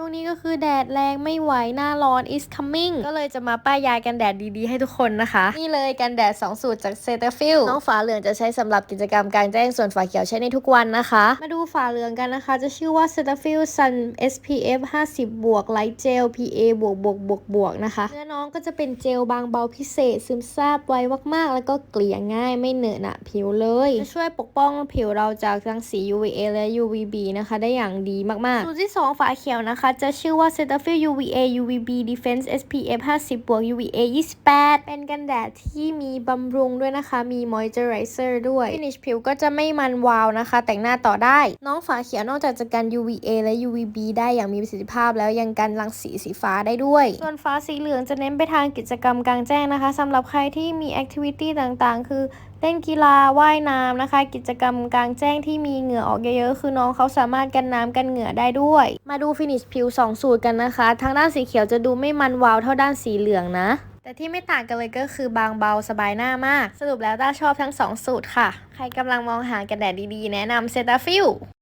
ช่วงนี้ก็คือแดดแรงไม่ไหวหน้าร้อน is coming ก็เลยจะมาป้ายยากันแดดดีๆ ให้ทุกคนนะคะ นี่เลยกันแดด 2 สูตรจากเซตาฟิลน้องฝาเหลืองจะใช้สำหรับกิจกรรมกลางแจ้งส่วนฝาเขียวใช้ในทุกวันนะคะ มาดูฝาเหลืองกันนะคะ จะชื่อว่า Cetaphil Sun SPF 50 บวก Light Gel PA บวกบวกบวกบวกนะคะเนื้อน้องก็จะเป็นเจลบางเบาพิเศษ ซึมซาบไวมากๆ แล้วก็เกลี่ยง่ายไม่เหนอะหนะผิวเลยจะช่วยปกป้องผิวเราจากรังสี UVA และ UVB นะคะ ได้อย่างดีมากๆ สูตรที่ 2 ฝาเขียวนะคะจะชื่อว่า Cetaphil UVA UVB Defense SPF 50บวก UVA 28 เป็นกันแดดที่มีบำรุงด้วยนะคะ มี moisturizer ด้วย finish ผิวก็จะไม่มันวาวนะคะ แต่งหน้าต่อได้ น้องฝาเขียวนอกจากจะกัน UVA และ UVB ได้อย่างมีประสิทธิภาพแล้วยังกันรังสีสีฟ้าได้ด้วย ส่วนฟ้าสีเหลืองจะเน้นไปทางกิจกรรมกลางแจ้งนะคะสำหรับใครที่มี activity ต่างๆ คือเล่นกีฬาว่ายน้ำนะคะ กิจกรรมกลางแจ้งที่มีเหงื่อออกเยอะๆ คือน้องเขาสามารถกันน้ำกันเหงื่อได้ด้วย มาดูฟินิชผิว 2 สูตรกันนะคะ ทางด้านสีเขียวจะดูไม่มันวาวเท่าด้านสีเหลืองนะ แต่ที่ไม่ต่างกันเลยก็คือบางเบาสบายหน้ามาก สรุปแล้วต้าชอบทั้ง 2 สูตรค่ะ ใครกำลังมองหากันแดดดีๆ แนะนำเซตาฟิล